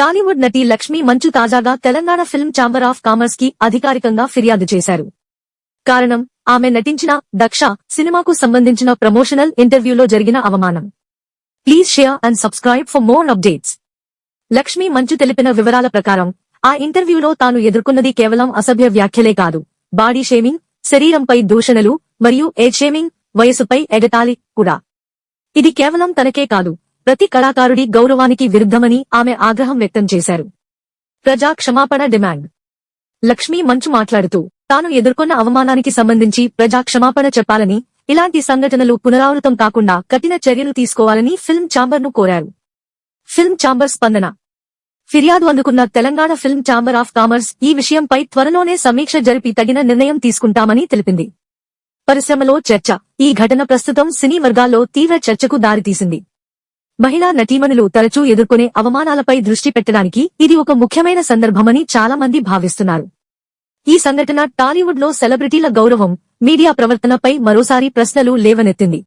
టాలీవుడ్ నటి లక్ష్మీ మంచు తాజాగా Telangana film chamber of కామర్స్కి అధికారికంగా ఫిర్యాదు చేశారు. కారణం ఆమె నటించిన దక్ష సినిమాకు సంబంధించిన ప్రమోషనల్ ఇంటర్వ్యూలో జరిగిన అవమానం. Please share and subscribe for more updates. Lakshmi Manchu తెలిపిన వివరాల ప్రకారం ఆ ఇంటర్వ్యూలో తాను ఎదుర్కొన్నది కేవలం అసభ్య వ్యాఖ్యలే కాదు. బాడీ షేమింగ్ శరీరంపై దూషణలు మరియు ఏజ్ షేమింగ్ వయసుపై ఎగతాళి కూడా. ఇది కేవలం తనకే కాదు ప్రతి కళాకారుడి గౌరవానికి విరుద్ధమని ఆమె ఆగ్రహం వ్యక్తం చేశారు. ప్రజా క్షమాపణ డిమాండ్. లక్ష్మీ మంచు మాట్లాడుతూ తాను ఎదుర్కొన్న అవమానానికి సంబంధించి ప్రజా క్షమాపణ చెప్పాలని ఇలాంటి సంఘటనలు పునరావృతం కాకుండా కఠిన చర్యలు తీసుకోవాలని ఫిల్మ్ ఛాంబర్ను కోరారు. ఫిల్మ్ ఛాంబర్ స్పందన. ఫిర్యాదు అందుకున్న Telangana film chamber of commerce ఈ విషయంపై త్వరలోనే సమీక్ష జరిపి తగిన నిర్ణయం తీసుకుంటామని తెలిపింది. పరిశ్రమలో చర్చ. ఈ ఘటన ప్రస్తుతం సినీ వర్గాల్లో తీవ్ర చర్చకు దారితీసింది. మహిళా నటీమణులు తరచూ ఎదుర్కొనే అవమానాలపై దృష్టి పెట్టడానికి ఇది ఒక ముఖ్యమైన సందర్భమని చాలా మంది భావిస్తున్నారు. ఈ సంఘటన టాలీవుడ్లో సెలబ్రిటీల గౌరవం మీడియా ప్రవర్తనపై మరోసారి ప్రశ్నలు లేవనెత్తింది.